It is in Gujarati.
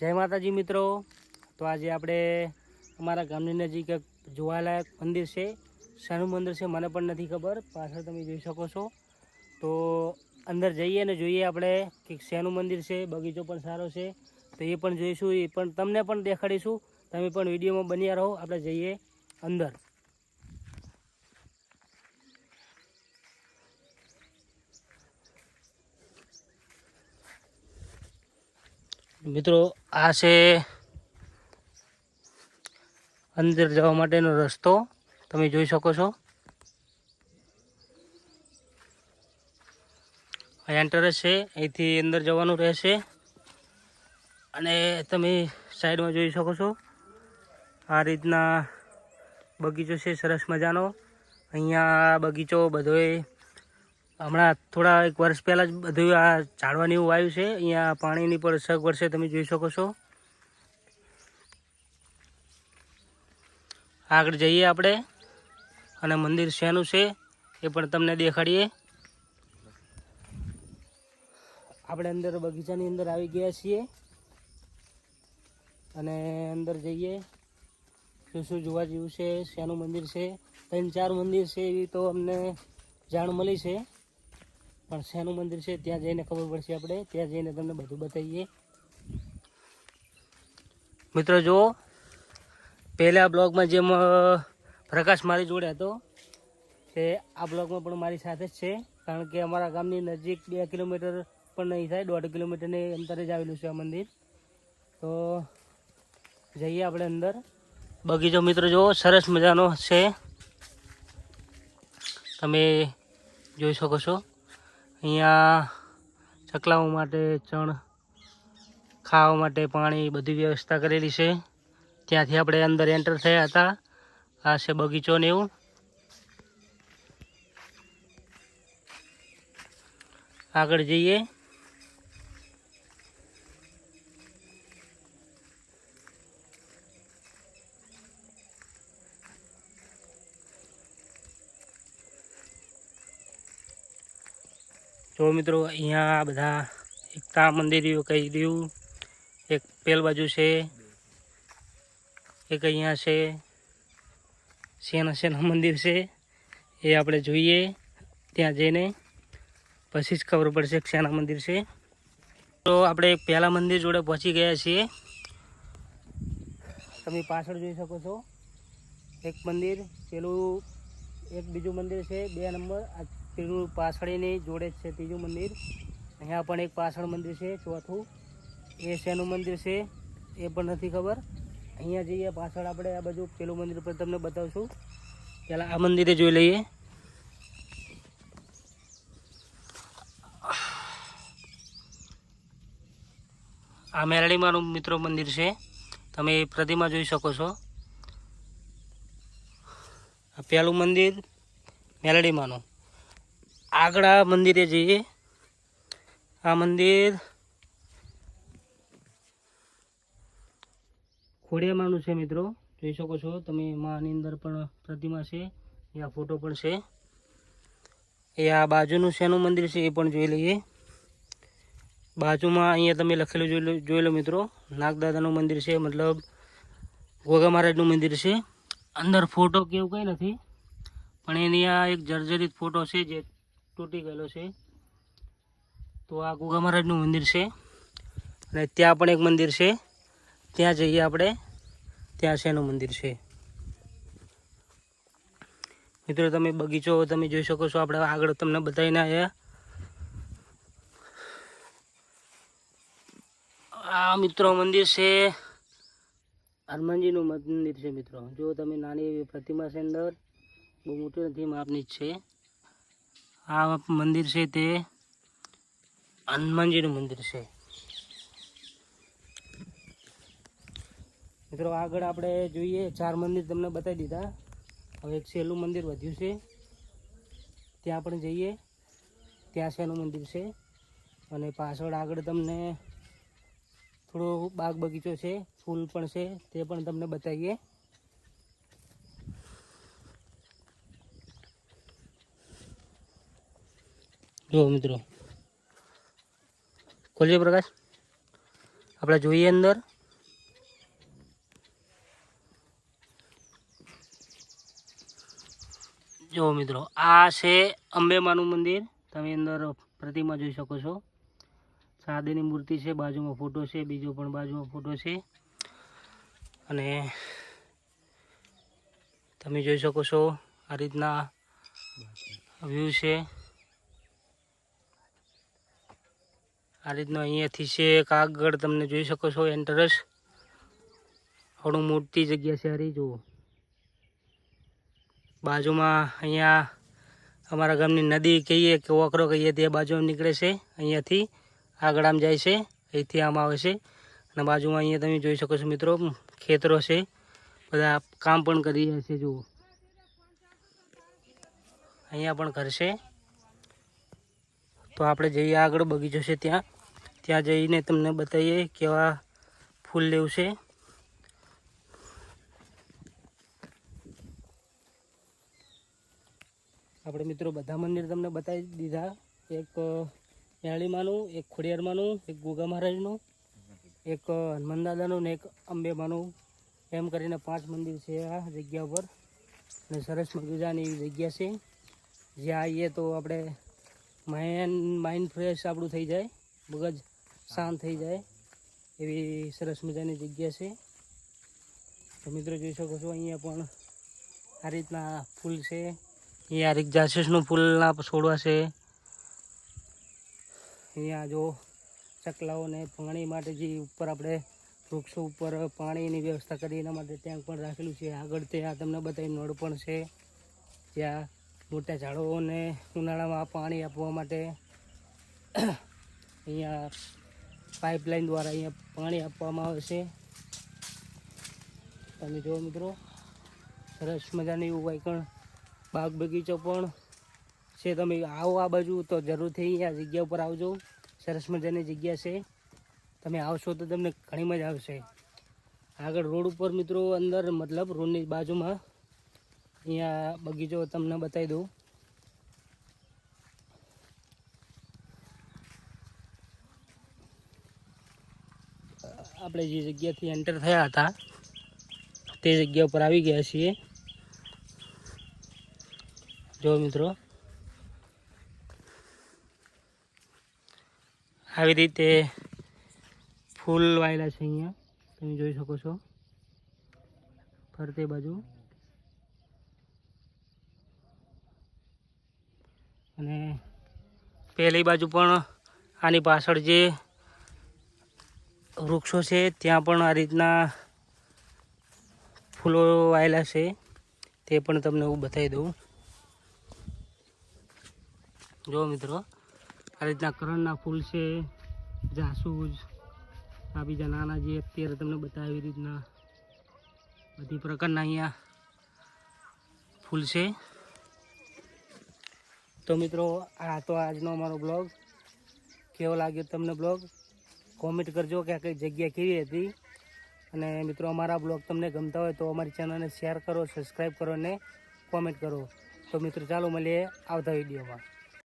જય માતાજી મિત્રો. તો આજે આપણે અમારા ગામની નજીક એક જોવાલાયક મંદિર છે. શાનું મંદિર છે, મને પણ નથી ખબર. પાછળ તમે જોઈ શકો છો. તો અંદર જઈએ ને જોઈએ આપણે કે શેનું મંદિર છે, બગીચો પણ સારો છે. તો એ પણ જોઈશું, એ પણ તમને પણ દેખાડીશું. તમે પણ વિડીયોમાં બન્યા રહો. આપણે જઈએ અંદર. મિત્રો, આ છે અંદર જવા માટેનો રસ્તો. તમે જોઈ શકો છો. આ એન્ટર છે. અહીંથી અંદર જવાનું રહેશે. અને તમે સાઈડમાં જોઈ શકો છો. આ રીતના બગીચો છે. સરસ મજાનો. અહીંયા બગીચો બધોય હમણાં થોડા એક વર્ષ પહેલાં જ બધું આ ઝાડવાની એવું આવ્યું છે, અહીંયા પાણીની પણ સગવડ છે, તમે જોઈ શકો છો. આગળ જઈએ આપણે, અને મંદિર શેનું છે એ પણ તમને દેખાડીએ. આપણે અંદર બગીચાની અંદર આવી ગયા છીએ, અને અંદર જઈએ. શું શું જોવા જેવું છે, શેનું મંદિર છે, ત્રણ ચાર મંદિર છે એવી તો અમને જાણ મળી છે. પણ શેનું મંદિર છે ત્યાં જઈને ખબર પડશે આપણે. ત્યાં જઈને તમને બધું બતાવીએ. મિત્રો જુઓ, પહેલાં બ્લોગમાં જેમ પ્રકાશ મારી જોડે હતો, તે આ બ્લોગમાં પણ મારી સાથે જ છે. કારણ કે અમારા ગામની નજીક બે કિલોમીટર પણ નહીં થાય, દોઢ કિલોમીટરની અંતરે જ આવેલું છે આ મંદિર. તો જઈએ આપણે અંદર. બગીચો મિત્રો જુઓ, સરસ મજાનો છે. તમે જોઈ શકો છો. અહીંયા ચકલાઓ માટે ચણ, ખાવા માટે પાણી બધી વ્યવસ્થા કરેલી છે. ત્યાંથી આપણે અંદર એન્ટર થયા હતા. આ છે બગીચો ને એવું. આગળ જઈએ. જો મિત્રો, અહીંયા બધા એકતા મંદિર કહી રહ્યું એક પેલ બાજુ છે, એક અહીંયા છે, શેના શેના મંદિર છે, એ આપણે જોઈએ. ત્યાં જઈને પછી જ ખબર પડશે કે શેના મંદિર છે. તો આપણે પહેલાં મંદિર જોડે પહોંચી ગયા છીએ. તમે પાછળ જોઈ શકો છો. એક મંદિર, પેલું એક બીજું મંદિર છે, બે નંબર, આ પેલું પાછળની જોડે છે ત્રીજું મંદિર. અહીંયા પણ એક પાછળ મંદિર છે, ચોથું. એ શેનું મંદિર છે, એ પણ નથી ખબર. અહીંયા જઈએ, પાછળ આપણે આ બાજુ પેલું મંદિર પર તમને બતાવશું. પહેલાં આ મંદિરે જોઈ લઈએ. આ મેરડીમાંનું મિત્રો મંદિર છે. તમે એ પ્રતિમા જોઈ શકો છો. આ પહેલું મંદિર મેલડીમાંનું આગળ આ મંદિરે જઈએ. આ મંદિર ખોડિયામાનું છે મિત્રો. જોઈ શકો છો તમે, માની અંદર પણ પ્રતિમા છે. એ આ ફોટો પણ છે. એ આ બાજુનું શેનું મંદિર છે એ પણ જોઈ લઈએ. બાજુમાં અહીંયા તમે લખેલું જોઈ લો મિત્રો. નાગદાદાનું મંદિર છે, મતલબ ગોગા મહારાજનું મંદિર છે. અંદર ફોટો કે એવું કંઈ નથી. પણ એની આ એક જર્જરિત ફોટો છે, જે તૂટી ગયેલો છે. તો આ ગોગા મહારાજનું મંદિર છે. અને ત્યાં પણ એક મંદિર છે. ત્યાં જઈએ આપણે. ત્યાં શેનું મંદિર છે. મિત્રો, તમે બગીચો તમે જોઈ શકો છો. આપણે આગળ તમને બતાવીને આવ્યા આ મિત્રો મંદિર છે. હનુમાનજીનું મંદિર છે, મિત્રો. જો તમે નાની એવી પ્રતિમા છે અંદર, બહુ મોટી નથી, માપની છે. આ મંદિર છે તે હનુમાનજીનું મંદિર છે. મિત્રો, આગળ આપણે જોઈએ, ચાર મંદિર તમને બતાવી દીધા. હવે એક છેલ્લું મંદિર વધ્યું છે. ત્યાં પણ જઈએ. ત્યાં શેનું મંદિર છે. અને પાછળ આગળ તમને થોડો બાગ બગીચો છે, ફૂલ પણ છે, તે પણ તમને બતાવીએ. જો મિત્રો. ખોલજો પ્રકાશ. આપણે જોઈએ અંદર. જુઓ મિત્રો, આ છે અંબેમાનું મંદિર. તમે અંદર પ્રતિમા જોઈ શકો છો. સાદીની મૂર્તિ છે, બાજુમાં ફોટો છે, બીજો પણ બાજુમાં ફોટો છે. અને તમે જોઈ શકો છો આ રીતના વ્યૂ છે. આ રીતનો અહીંયાથી છે એક આગળ તમને જોઈ શકો છો એન્ટરસ થોડું મોટી જગ્યા છે હરી, જુઓ. બાજુમાં અહીંયા અમારા ગામની નદી કહીએ કે ઓકરો કહીએ તે બાજુ નીકળે છે, અહીંયાથી આગળ આમ જાય છે, અહીંથી આમ આવે છે. અને બાજુમાં અહીંયા તમે જોઈ શકો છો મિત્રો, ખેતરો છે, બધા કામ પણ કરી રહ્યા છે, જુઓ. અહીંયા પણ કરશે તો આપણે જઈએ આગળ, બગીચો છે ત્યાં. ત્યાં જઈને તમને બતાવીએ કેવા ફૂલ લેવું છે. આપણે મિત્રો બધા મંદિર તમને બતાવી દીધા. એક યાળીમાનું એક ખોડિયારમાંનું, એક ગોગા મહારાજનું, એક હનુમાન દાદાનું ને એક અંબેમાનું. એમ કરીને પાંચ મંદિર છે આ જગ્યા ઉપર. અને સરસ મગજાની એવી જગ્યા છે. જ્યાં આવીએ તો આપણે માઇન્ડ માઇન્ડ ફ્રેશ આપણું થઈ જાય. મગજ શાંત થઈ જાય એવી સરસ મજાની જગ્યા છે. તો મિત્રો જોઈ શકો છો, અહીંયા પણ આ રીતના ફૂલ છે. અહીંયા રીત જાસૂસનું ફૂલના છોડવા છે. અહીંયા જો ચકલાઓને પાણી માટે જે ઉપર આપણે વૃક્ષો ઉપર પાણીની વ્યવસ્થા કરી, એના માટે ટેન્ક પણ રાખેલું છે. આગળ ત્યાં તમને બતાવી નળ પણ છે. ત્યાં મોટા ઝાડોને ઉનાળામાં પાણી આપવા માટે અહીંયા પાઇપલાઇન દ્વારા અહીંયા પાણી આપવામાં આવે છે. તમે જુઓ મિત્રો, સરસ મજાની એવું કંઈ બાગ બગીચો પણ છે. તમે આવો આ બાજુ તો જરૂરથી અહીંયા જગ્યા ઉપર આવજો. સરસ મજાની જગ્યા છે. તમે આવશો તો તમને ઘણી મજા આવશે. આગળ રોડ ઉપર મિત્રો અંદર મતલબ રોડની બાજુમાં અહીંયા બગીચો તમને બતાવી દઉં. આપણે જે જગ્યાથી એન્ટર થયા હતા, તે જગ્યા ઉપર આવી ગયા છીએ. જો મિત્રો, આવી રીતે ફૂલ વાયેલા છે અહીંયા. તમે જોઈ શકો છો. ફરતે બાજુ. અને પહેલી બાજુ પણ આની પાછળ જે વૃક્ષો છે, ત્યાં પણ આ રીતના ફૂલો આવેલા છે, તે પણ તમને હું બતાવી દઉં. જો મિત્રો, આ રીતના કરણના ફૂલ છે, જાસૂજ, આ બીજા નાના જે અત્યારે તમને બતાવી રીતના બધી પ્રકારના અહીંયા ફૂલ છે. તો મિત્રો, આ તો આજનો અમારો બ્લોગ. કેવો લાગ્યો તમને બ્લોગ? કોમેન્ટ કરજો કે આ કઈ જગ્યા કેવી હતી. અને મિત્રો, અમારા બ્લોગ તમને ગમતા હોય તો અમારી ચેનલને શેર કરો સબસ્ક્રાઈબ કરો અને કોમેન્ટ કરો. તો મિત્રો, ચાલો મળીએ આવતા વિડીયોમાં.